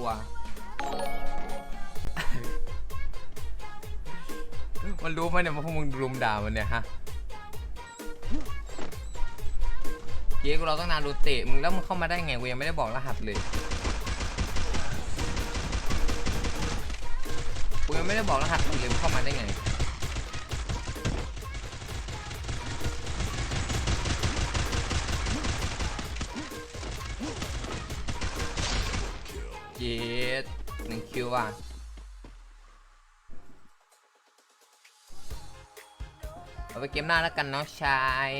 ลัว มันรู้ไหมเนี่ยว่าพวกมึงรุมด่ามันเนี่ยฮะเย้กูเราต้องนานดูเตะมึงแล้วมึงเข้ามาได้ไงกูยังไม่ได้บอกรหัสเลยกูยังไม่ได้บอกรหัสมึงเลยมึงเข้ามาได้ไง ว่ะเอาไปเกมหน้าแล้วกันเนาะชาย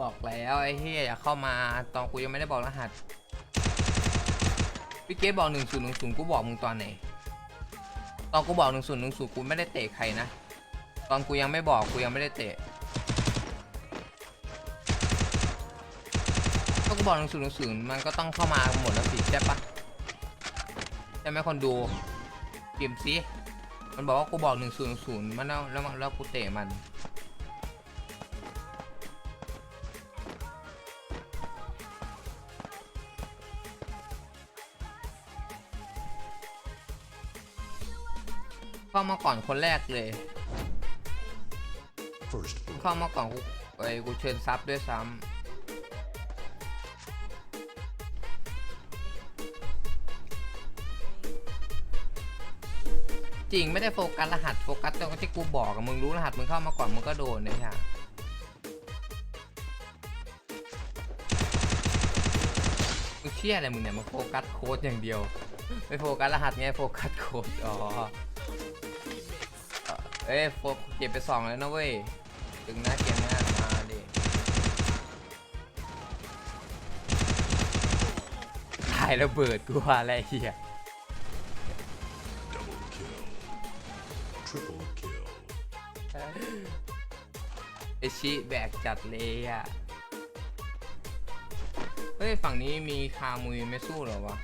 บอกแล้วไอ้เฮียอย่าเข้ามาตอนกูยังไม่ได้บอกรหัสพี่เกดบอกหนึ่งศูนย์หนึ่งศูนย์กูบอกมึงตอนไหนตอนกูบอกหนึ่งศูนย์หนึ่งศูนย์กูไม่ได้เตะใครนะตอนกูยังไม่บอกกูยังไม่ได้เตะถ้ากูบอกหนึ่งศูนย์หนึ่งศูนย์มันก็ต้องเข้ามาหมดแล้วสิใช่ปะ ใช่ไหมคนดูพิมพ์ซิมันบอกว่ากูบอกหนึ่งศูนย์หนึ่งศูนย์มันแล้วแล้วแล้วกูเตะมัน เข้ามาก่อนคนแรกเลย First เข้ามาก่อนกูไอ้กูเชิญซับด้วยซ้ำ จริงไม่ได้โฟกัสรหัสโฟกัสตรงที่กูบอกอะมึงรู้รหัสมึงเข้ามาก่อนมึงก็โดนเนี่ยค่ะมึงเชี่ยอะไรมึงเนี่ยมาโฟกัสโค้ดอย่างเดียวไม่โฟกัสรหัสไงโฟกัสโค้ดอ๋อเอ้ยโฟกเก็บไปสองแล้วนะเว้ยถึงหน้าเกมหน้ามาดิถ่ายระเบิดกูว่าอะไรเหี้ย Triple kill. ไอชิแบกจัดเลยอะ เฮ้ย ฝั่งนี้มีคามุยไม่สู้เหรอวะ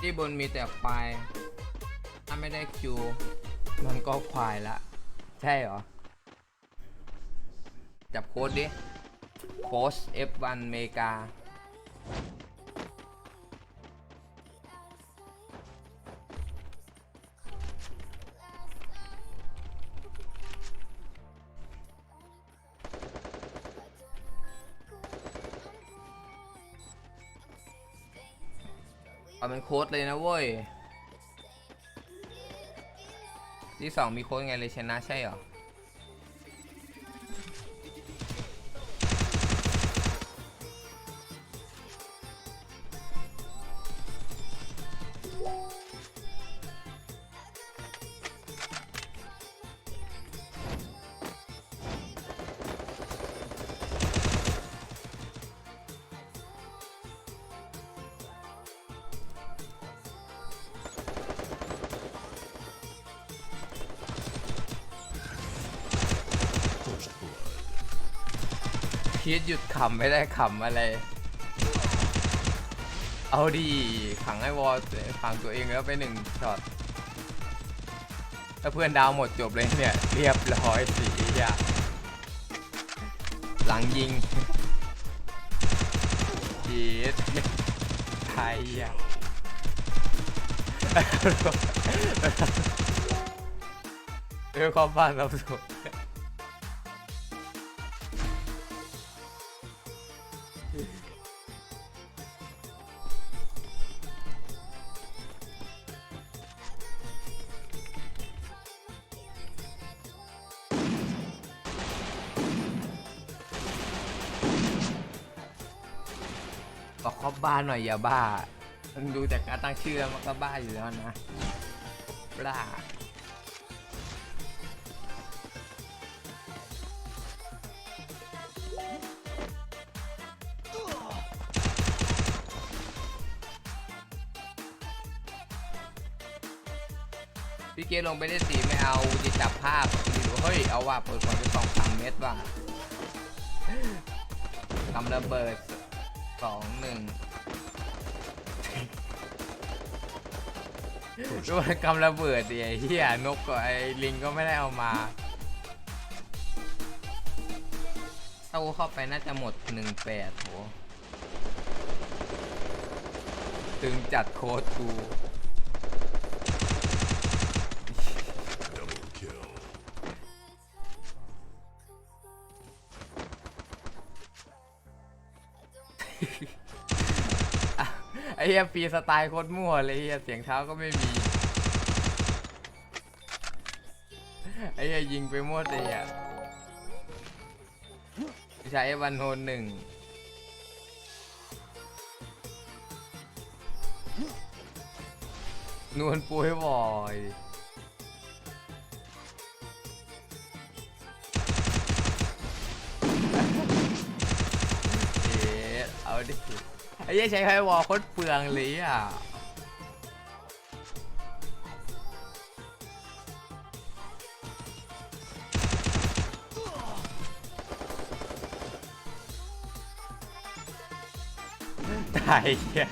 ที่บนมีแต่ควาย ถ้าไม่ได้คิว มันก็ควายละ ใช่เหรอ จับโค้ดดิ โค้ช F1 เมกา เอาเป็นโค้ดเลยนะเว้ย ที่สองมีโค้ดไงเลยชนะใช่เหรอ คิดหยุดขำไม่ได้ขำอะไร เอาดีขังให้วอลขังตัวเองแล้วไปหนึ่งช็อตถ้าเพื่อนดาวหมดจบเลยเนี่ย เรียบร้อยสีอะหลังยิงจีดไทยอะเรื่องความบ้านเราสุด หน่อยอย่าบ้าดูจากการตั้งชื่อมันก็บ้าอยู่แล้วนะบ้าพี่เกลงไปได้สีไม่เอาจะจับภาพดูเฮ้ยเอาว่าเปิดก่อนไปสองสามเมตรว่ะทำระเบิดสองหนึ่ง โดนกำระเบิดดิไอ้เหี้ยนกกับไอ้ลิงก็ไม่ได้เอามาถ้าเข้าไปน่าจะหมดหนึ่งแปดโหตึงจัดโค้ดกู ไอ้เหี้ยฟรีสไตล์โคตรมั่วเลยไอ้เหี้ยเสียงเท้าก็ไม่มี ไอ้เหี้ยยิงไปมดเลยอะใช้วันโฮนหนึ่งนวลปุ้ยบ่อย ไอ้เหี้ยใช้ไฟวอลโคตรเปลืองเลยอะตายเหี้ย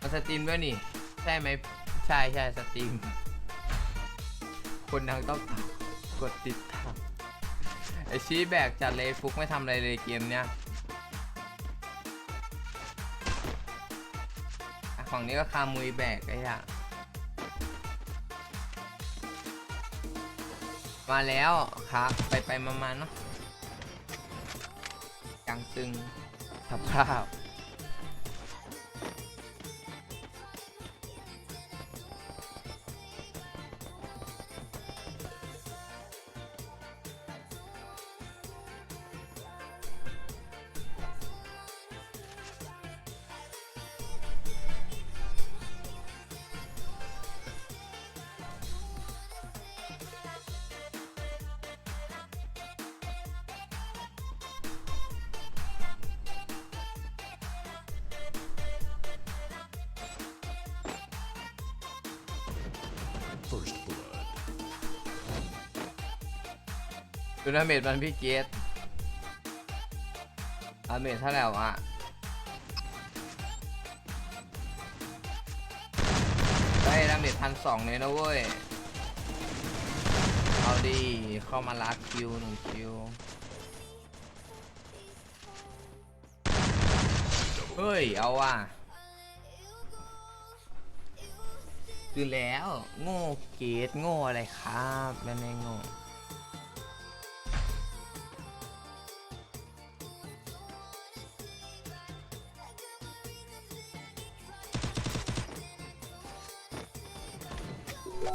มันสตรีมด้วยนี่ ใช่ไหมใช่ใช่สตรีม คนดังต้องกดติดตาม ไอชี้แบกจัดเลยฟุกไม่ทำอะไรเลยเกมเนี้ยอะฝั่งนี้ก็คามุยแบกไอ้อะมาแล้วครับไปไปมามาเนาะจังตึงสับภาพ ดูดาเมจมันพี่เกตดาเมจเท่าไหร่วะได้ดาเมจพันสองเลยนะเว้ย เอาดีเข้ามาลัดคิวหนึ่งคิว เฮ้ย เอาว่ะคือแล้ว โง่เกตโง่อะไรครับไม่ได้โง่ ถ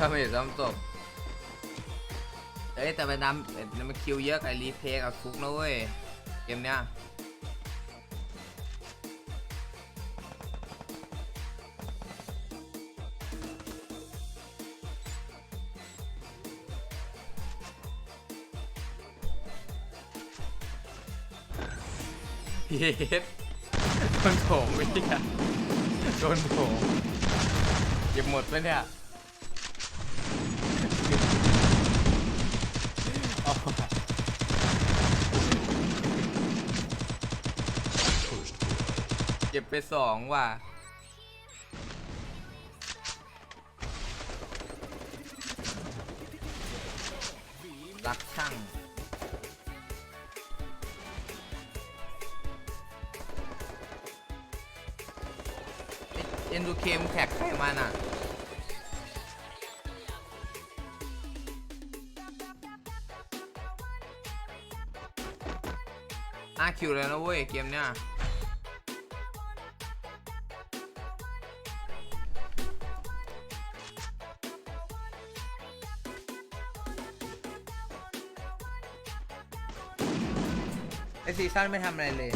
้าไม่ซ้ำศพเอ้ยแต่ไปนำเอ้ยมันคิวเยอะกับรีเพย์กับฟุกนะเว้ย เกมเนี้ย พีทโดนโถมไม่ใช่โดนโถงเก็บหมดปะเนี่ยเอาเก็บไปสองว่ะ ห้าคิวเลยนะเว้ยเกมเนี้ยไอซีซั่นไม่ทำอะไรเลย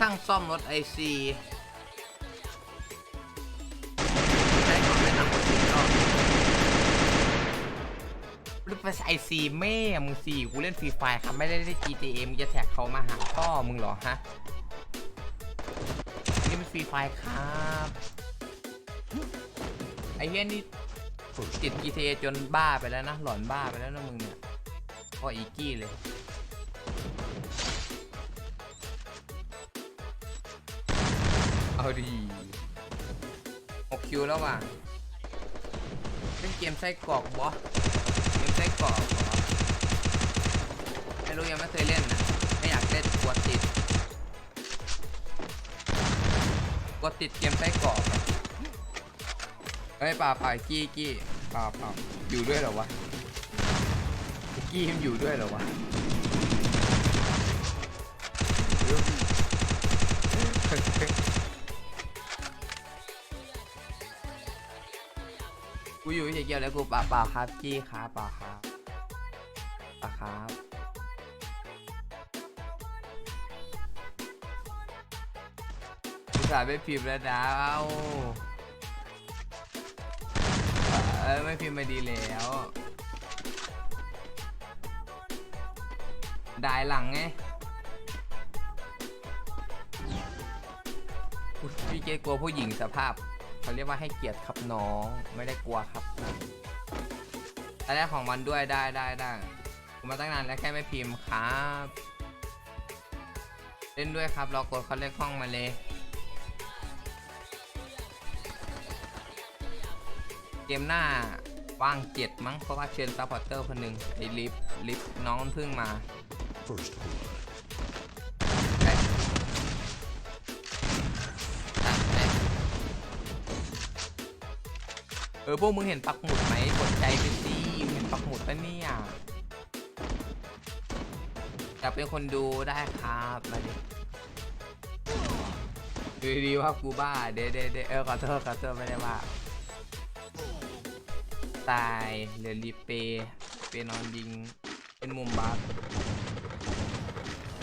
ช่างซ่อมรถไอซีใช้ของไม่ทำกว่าสิบรอบรถไอซีแม่มึงสี่กูเล่นฟรีไฟครับไม่ได้เล่น GTA มึงจะแท็กเขามาหาพ่อมึงเหรอฮะ นี่มันฟรีไฟครับ ไอเฮียนี่ติด GTA จนบ้าไปแล้วนะ หลอนบ้าไปแล้วนะมึงเนี่ยพออีกี้เลย ดีหกคิวแล้วว่ะเล่นเกมไส้กรอกบอเกมไส้กรอกเหรอไม่รู้ยังไม่เคยเล่นนะไม่อยากเล่นกลัวติดกลัวติดเกมไส้กรอกอะเฮ้ยป่าป่ากี้กี้ป่าป่าอยู่ด้วยเหรอวะกี้มันอยู่ด้วยเหรอวะ อยู่เฉยๆเกี่ยวแล้วกูเปล่าเปล่าครับจี้ครับเปล่าครับเปล่าครับกูสายไม่พิมพ์แล้วดาเออไม่พิมพ์มาดีแล้ว ได้หลังไงอุ๊ยพี่เกกลัวผู้หญิงสภาพ เขาเรียกว่าให้เกียรติครับน้องไม่ได้กลัวครับแต่ได้ของมันด้วยได้ได้ได้ผมมาตั้งนานแล้วแค่ไม่พิมพ์ครับ เล่นด้วยครับเรอกดเขาเรียกห้องมาเลย เกมหน้าว่างเจ็ดมั้งเพราะว่าเชิญซัพพอร์เตอร์คนหนึ่งไอ้ลิฟลิฟน้องเพิ่งมา First เออพวกมึงเห็นปักหมุดไหมกดใจไปสิมึงเห็นปักหมุดปะเนี่ยอยากเป็นคนดูได้ครับมาดิดูดีว่ากูบ้าเด้เด้เด้เออขอโทษขอโทษไม่ได้ว่าตายเหลือรีเปย์เปนอนยิง เป็นมุมบัฟ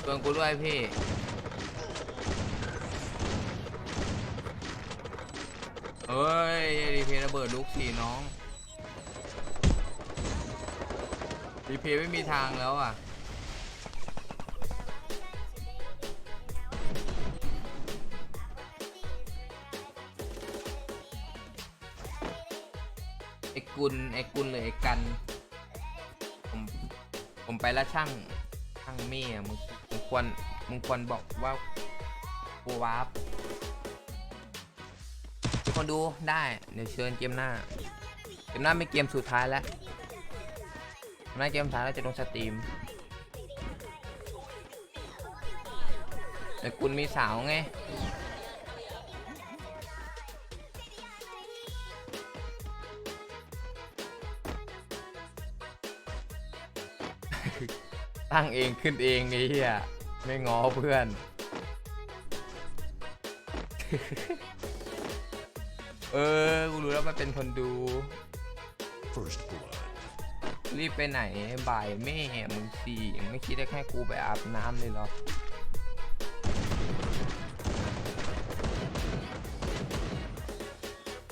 ชวนกูด้วยพี่ เฮ้ยรีเพย์ระเบิดลูกสี่น้องรีเพย์ไม่มีทางแล้วอะไอ้กุลไอ้กุลหรือไอ้กัน ผมผมไปแล้วช่างช่างเม่อะมึงมึงควรมึงควรบอกว่ากูวาร์ป คนดูได้ เดี๋ยวเชิญเกมหน้า เกมหน้าไม่เกมสุดท้ายแล้วเกมหน้าเกมสุดท้ายเราจะลงสตรีมไอ้กุลมีสาวไงตั้งเองขึ้นเองไอ้เหี้ยไม่ง้อเพื่อน เออ กูรู้แล้วมันเป็นคนดู First blood. รีบไปไหน บ่ายแม่มึงสี่ไม่คิดได้แค่กูไปอาบน้ำเลยเหรอ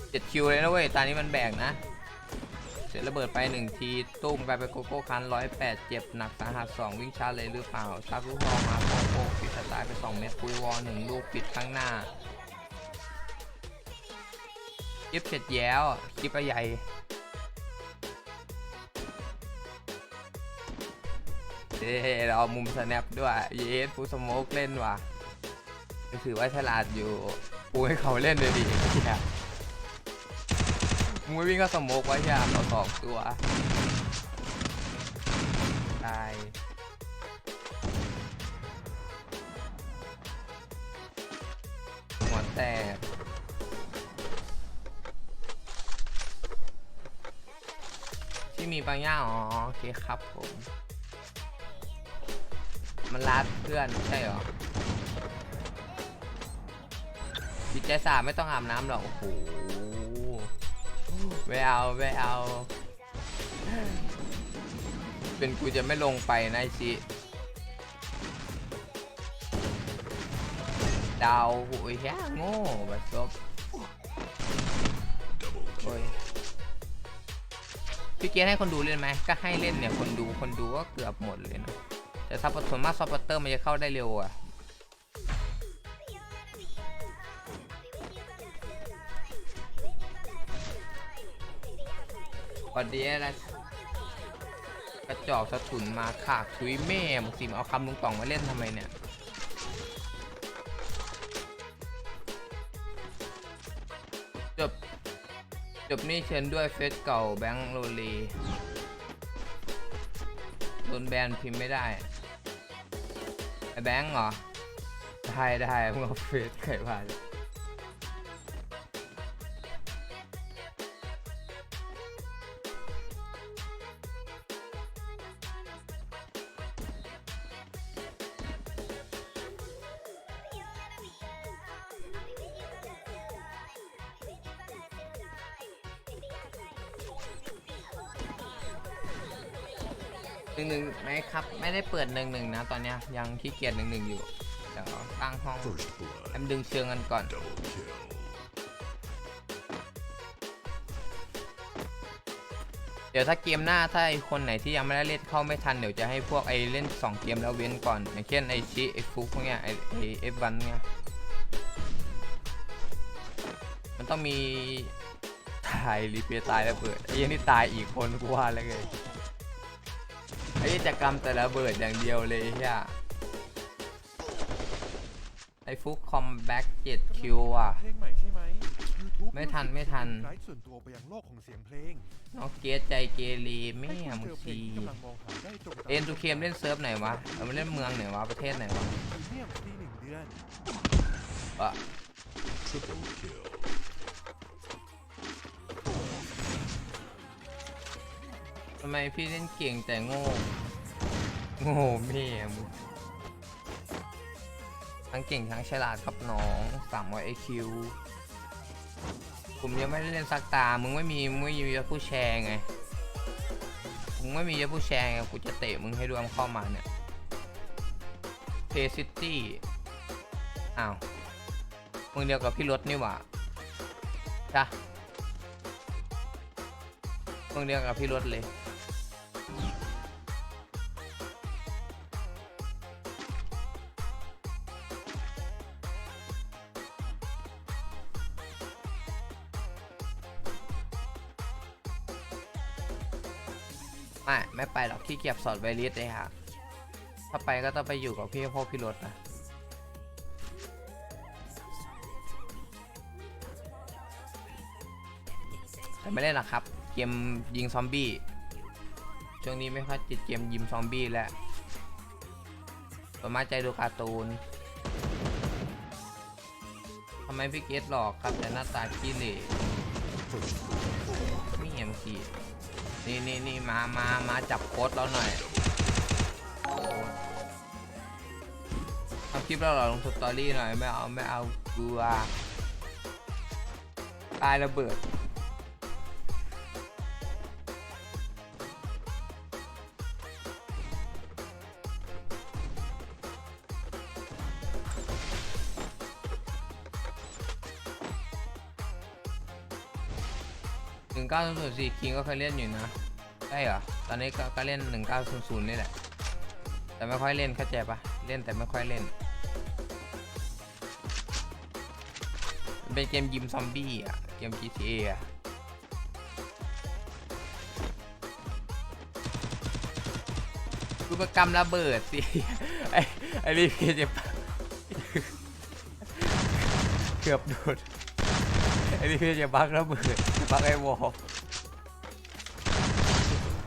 เจ็ดคิวเลยนะเว้ย ตอนนี้มันแบกนะ เสร็จระเบิดไปหนึ่งที ตุ้มกลายเป็นโกโก้คันร้อยแปดเจ็บหนักสาหัสสองวิ่งชาร์จเลยหรือเปล่าชักลูกซองมาโป๊กโป๊กปิดสไตล์ไปสองเม็ดปุยวอลหนึ่งลูกปิดข้างหน้า คลิปเสร็จแย้วคลิปใหญ่เด้เราเอามุมสแนปด้วย เยสฟูสโมกเล่นว่ะถือว่าฉลาดอยู่กูให้เขาเล่นเลยดิเฮียมึงไม่วิ่งก็สโมกไว้ยามเราสองตัวตาย มีบางอย่างอ๋อโอเคครับผม มันรัดเพื่อนใช่หรอจิตใจสาไม่ต้องอาบน้ำหรอกโอ้โหไม่เอาไม่เอา เป็นกูจะไม่ลงไปนะชิดาวโอ้ยแค่โง่แบบจบ เกณให้คนดูเล่นไหมก็ให้เล่นเนี่ยคนดูคนดูก็เกือบหมดเลยนะแต่ถ้าส่วนมากซอฟต์เตอร์มันจะเข้าได้เร็วอะวันดีนะกระจอกสะทุนมาขากชุยแม่มึงสิมเอาคำลุงต่องมาเล่นทำไมเนี่ย จบนี่เชิญด้วยเฟซเก่าแบงค์โรลีโดนแบนพิมพ์ไม่ได้ไอ้แบงค์เหรอได้ได้มึงเอาเฟซใครผ่าน นึ่งหนึ่งไหมครับ ไม่ได้เปิดหนึ่งหนึ่งนะตอนเนี้ยยังขี้เกียจหนึ่งหนึ่งอยู่เดี๋ยวตั้งห้องแอมดึงเชิงกันก่อนเดี๋ยวถ้าเกมหน้าถ้าไอคนไหนที่ยังไม่ได้เล่นเข้าไม่ทันเดี๋ยวจะให้พวกไอเล่น 2 เกมแล้วเว้นก่อนอย่างเช่นไอชิไอฟุกพวกเนี้ยไอไอเอฟวันเนี้ยมันต้องมีตายรีเปียตายแล้วเบิดไอ้ยังนี่ตายอีกคนกูว่าแล้วเลย ไอ้กิจกรรมแต่ละเบิดอย่างเดียวเลยเฮียไอฟุกคอมแบ็กเจ็ดคิวอะ เพลงใหม่ใช่ไหม YouTube ไม่ทันไม่ทัน ไลฟ์ส่วนตัวไปยังโลกของเสียงเพลงน้องเกสใจเกเรแม่ให้คุณมึเจงอเพลชีงที่กำลังมองหาได้ตรงตามเอ็นทูเคมเล่นเซิร์ฟไหนวะเอามาเล่นเมืองไหนวะ ประเทศไหนวะพรีเมียมฟรีหนึ่งเดือนอะ ทำไมพี่เล่นเก่งแต่โง่ โง่แม่มึงทั้งเก่งทั้งฉลาดครับน้องสามร้อยไอคิวผมยังไม่ได้เล่นสักตา มึงไม่มี มึงไม่มีเยอะผู้แชร์ไง มึงไม่มีเยอะผู้แชร์ไง กูจะเตะมึงให้รวมเข้ามาเนี่ยเพซิตี้ อ้าว มึงเดียวกับพี่รถนี่หว่าจ้ะมึงเดียวกับพี่รถเลย ไปหรอกขี้เกียจสอดไวริสเลยฮะถ้าไปก็ต้องไปอยู่กับพี่พ่อพี่รถนะแต่ไม่เล่นหรอกครับ เกมยิงซอมบี้ช่วงนี้ไม่ค่อยติดเกมยิงซอมบี้แล้วส่วมาใจดูการ์ตูนทำไมพี่เกตหลอกครับแต่หน้าตาขี้เหร่ไม่เห็นขี้ นี่นี่นี่มามามาจับโค้ดเราหน่อยเอาคลิปเราหรอลงสตอรี่หน่อย ไม่เอา ไม่เอากลัวตายระเบิด หนึ่งเก้าศูนย์ศูนย์สี่คิงก็เคยเล่นอยู่นะใช่เหรอ ตอนนี้ก็ก็เล่นหนึ่งเก้าศูนย์ศูนย์นี่แหละ แต่ไม่ค่อยเล่นเข้าใจปะเล่นแต่ไม่ค่อยเล่น เป็นเกมยิมซอมบี้อะ เกม GTA อะรูปกรรมระเบิดสิ ไอ้ไอ้รีเพย์จะปะเกือบโดน ไอ้นี่พี่จะบักระเบิดบักไอ้วอล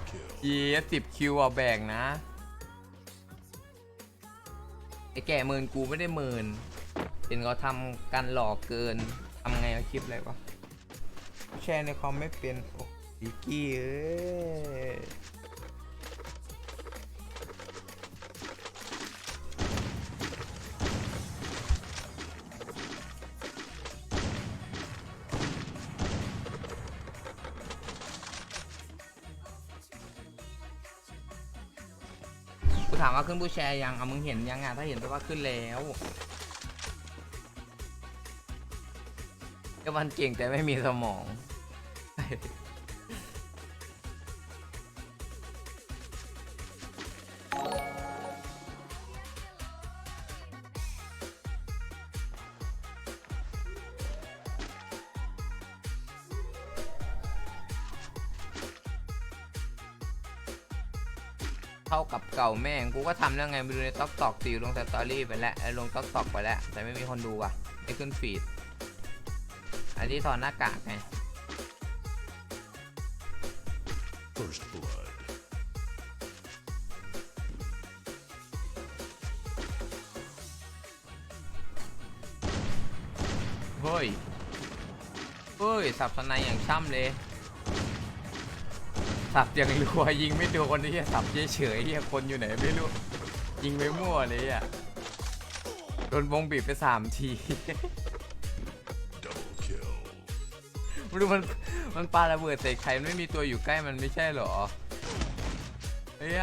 Kill. ยีสิบคิวอะแบ่งนะ ไอ้แก่หมื่นกูไม่ได้หมื่นเห็นเขาทำการหลอกเกินทำไงเอาคลิปอะไรวะแชร์ในคอมไม่เป็น โอ้ดิกกี้เอ้ย ถามว่าขึ้นผู้แชร์ยังเอามึงเห็นยังอะถ้าเห็นแปลว่าขึ้นแล้วก็วันเก่งแต่ไม่มีสมอง เท่ากับเก่าแม่งกูก็ทำแล้วไงไปดูในต๊อกตอกติวลงสตอรี่ไปแล้วเอ้ยลงต๊อกตอกไปแล้ว แต่ไม่มีคนดูว่ะไม่ขึ้นฟีด อันที่ถอดหน้ากากไง First blood. เฮ้ย เฮ้ย สับสนายอย่างช่ำเลย สับอย่างรัวยิงไม่โดนนี่สับเฉยๆเฮียคนอยู่ไหนไม่รู้ยิงไปมั่วเลยอะโดนวงบีบไปสามทีไม่รู้มันมันปาระเบิดใส่ใครมันไม่มีตัวอยู่ใกล้มันไม่ใช่เหรอเฮ้ย